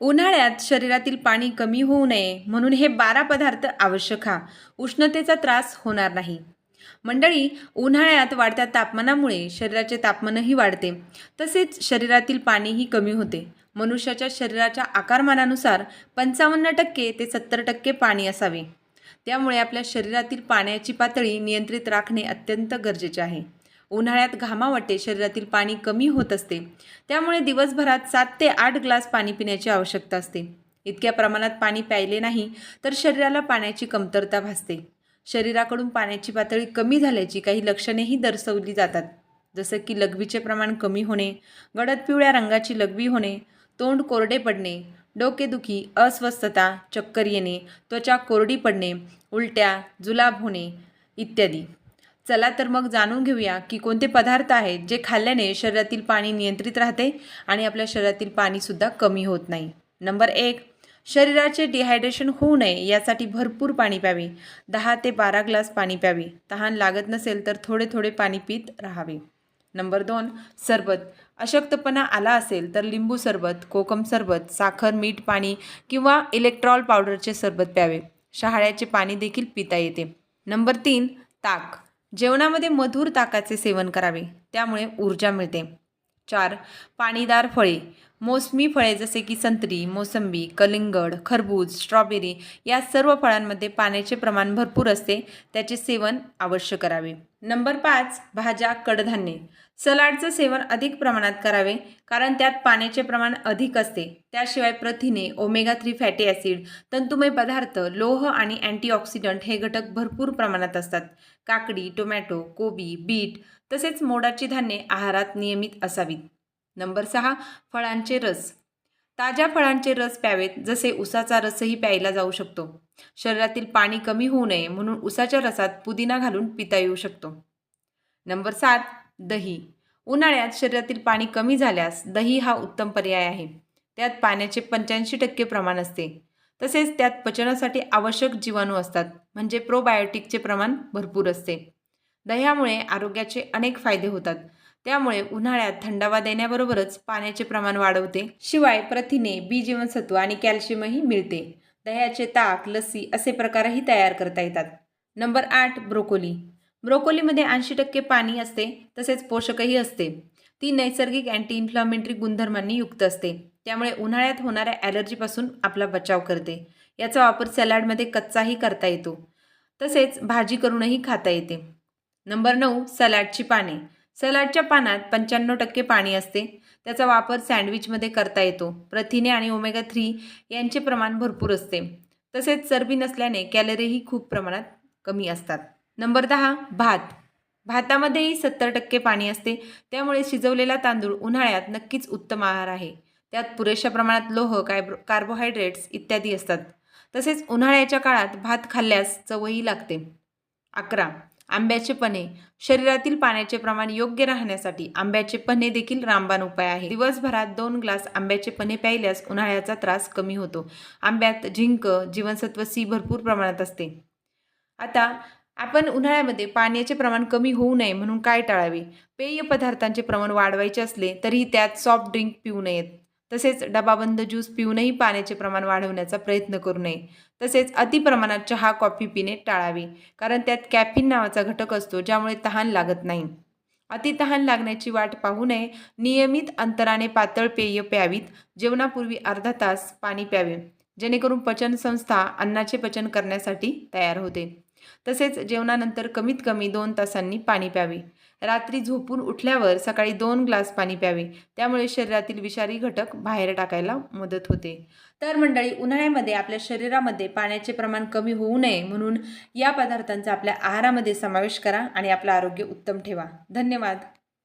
उन्हाळ्यात शरीरातील पाणी कमी होऊ नये म्हणून हे बारा पदार्थ आवश्यक खा उष्णतेचा त्रास होणार नाही. मंडळी उन्हाळ्यात वाढत्या तापमानामुळे शरीराचे तापमानही वाढते. तसेच शरीरातील पाणीही कमी होते. मनुष्याच्या शरीराच्या आकारमानानुसार पंचावन्न टक्के ते सत्तर टक्के पाणी असावे. त्यामुळे आपल्या शरीरातील पाण्याची पातळी नियंत्रित राखणे अत्यंत गरजेचे आहे. उन्हाळ्यात घामावाटे शरीरातील पाणी कमी होत असते. त्यामुळे दिवसभरात सात ते आठ ग्लास पाणी पिण्याची आवश्यकता असते. इतक्या प्रमाणात पाणी प्यायले नाही तर शरीराला पाण्याची कमतरता भासते. शरीराकडून पाण्याची पातळी कमी झाल्याची काही लक्षणेही दर्शवली जातात. जसं की लघवीचे प्रमाण कमी होणे गडद पिवळ्या रंगाची लघवी होणे तोंड कोरडे पडणे डोकेदुखी अस्वस्थता चक्कर येणे त्वचा कोरडी पडणे उलट्या जुलाब होणे इत्यादी. चला तर मग जाणून घेऊया की कोणते पदार्थ आहेत जे खाल्ल्याने शरीरातील पाणी नियंत्रित राहते आणि आपल्या शरीरातील पाणीसुद्धा कमी होत नाही. नंबर एक शरीराचे डिहायड्रेशन होऊ नये यासाठी भरपूर पाणी प्यावे. दहा ते बारा ग्लास पाणी प्यावे. तहान लागत नसेल तर थोडे थोडे पाणी पित राहावे. नंबर दोन सरबत. अशक्तपणा आला असेल तर लिंबू सरबत कोकम सरबत साखर मीठ पाणी किंवा इलेक्ट्रॉल पावडरचे सरबत प्यावे. शहाळ्याचे पाणी देखील पिता येते. नंबर तीन ताक. जेवणामध्ये मधुर ताकाचे सेवन करावे त्यामुळे ऊर्जा मिळते. चार पाणीदार फळे. मोसमी फळे जसे की संत्री मोसंबी कलिंगड खरबूज स्ट्रॉबेरी या सर्व फळांमध्ये पाण्याचे प्रमाण भरपूर असते. त्याचे सेवन अवश्य करावे. नंबर पाच भाज्या कडधान्ये. सलाडचं सेवन अधिक प्रमाणात करावे कारण त्यात पाण्याचे प्रमाण अधिक असते. त्याशिवाय प्रथिने ओमेगा थ्री फॅटी ॲसिड तंतुमय पदार्थ लोह आणि अँटीऑक्सिडंट हे घटक भरपूर प्रमाणात असतात. काकडी टोमॅटो कोबी बीट तसेच मोडाची धान्ये आहारात नियमित असावीत. नंबर सहा फळांचे रस. ताज्या फळांचे रस प्यावेत जसे उसाचा रसही प्यायला जाऊ शकतो. शरीरातील पाणी कमी होऊ नये म्हणून उसाच्या रसात पुदिना घालून पिता येऊ शकतो. नंबर सात दही. उन्हाळ्यात शरीरातील पाणी कमी झाल्यास दही हा उत्तम पर्याय आहे. त्यात पाण्याचे पंच्याऐंशी टक्के प्रमाण असते. तसेच त्यात पचनासाठी आवश्यक जीवाणू असतात म्हणजे प्रोबायोटिकचे प्रमाण भरपूर असते. दह्यामुळे आरोग्याचे अनेक फायदे होतात. त्यामुळे उन्हाळ्यात थंडावा देण्याबरोबरच पाण्याचे प्रमाण वाढवते. शिवाय प्रथिने बी जीवनसत्व आणि कॅल्शियमही मिळते. दह्याचे ताक लस्सी असे प्रकारही तयार करता येतात. नंबर आठ ब्रोकोली. ब्रोकोलीमध्ये ऐंशी टक्के पाणी असते तसेच पोषकही असते. ती नैसर्गिक अँटी इन्फ्लॉमेंटरी गुणधर्मांनी युक्त असते. त्यामुळे उन्हाळ्यात होणाऱ्या ॲलर्जीपासून आपला बचाव करते. याचा वापर सॅलाडमध्ये कच्चाही करता येतो. तसेच भाजी करूनही खाता येते. नंबर नऊ सलाडची पाने. सलाडच्या पानात पंच्याण्णव टक्के पाणी असते. त्याचा वापर सँडविचमध्ये करता येतो. प्रथिने आणि ओमेगा थ्री यांचे प्रमाण भरपूर असते. तसेच चरबी नसल्याने कॅलरीही खूप प्रमाणात कमी असतात. नंबर दहा भात. भातामध्येही सत्तर टक्के पाणी असते. त्यामुळे शिजवलेला तांदूळ उन्हाळ्यात नक्कीच उत्तम आहार आहे. त्यात पुरेशा प्रमाणात लोह कार्बो कार्बोहायड्रेट्स इत्यादी असतात. तसेच उन्हाळ्याच्या काळात भात खाल्ल्यास चवही लागते. अकरा आंब्याचे पणे शरीरातील पाण्याचे प्रमाण योग्य राहण्यासाठी आंब्याचे पणे देखील रामबाण उपाय आहे. दिवसभरात दोन ग्लास आंब्याचे पणे प्यायल्यास उन्हाळ्याचा त्रास कमी होतो. आंब्यात झिंक जीवनसत्व सी भरपूर प्रमाणात असते. आता आपण उन्हाळ्यामध्ये पाण्याचे प्रमाण कमी होऊ नये म्हणून काय टाळावे? पेय पदार्थांचे प्रमाण वाढवायचे असले तरीही त्यात सॉफ्ट ड्रिंक पिऊ नयेत. तसेच डबाबंद ज्यूस पिऊनही पाण्याचे प्रमाण वाढवण्याचा प्रयत्न करू नये. तसेच अतिप्रमाणात चहा कॉफी पिणे टाळावे कारण त्यात कॅफिन नावाचा घटक असतो ज्यामुळे तहान लागत नाही. अति तहान लागण्याची वाट पाहू नये नियमित अंतराने पातळ पेय प्यावीत जेवणापूर्वी अर्धा तास पाणी प्यावे जेणेकरून पचनसंस्था अन्नाचे पचन करण्यासाठी तयार होते. तसेच जेवणानंतर कमीत कमी दोन तासांनी पाणी प्यावे. रात्री झोपून उठल्यावर सकाळी दोन ग्लास पाणी प्यावे. त्यामुळे शरीरातील विषारी घटक बाहेर टाकायला मदत होते. तर मंडळी उन्हाळ्यामध्ये आपल्या शरीरामध्ये पाण्याचे प्रमाण कमी होऊ नये म्हणून या पदार्थांचा आपल्या आहारामध्ये समावेश करा आणि आपलं आरोग्य उत्तम ठेवा. धन्यवाद.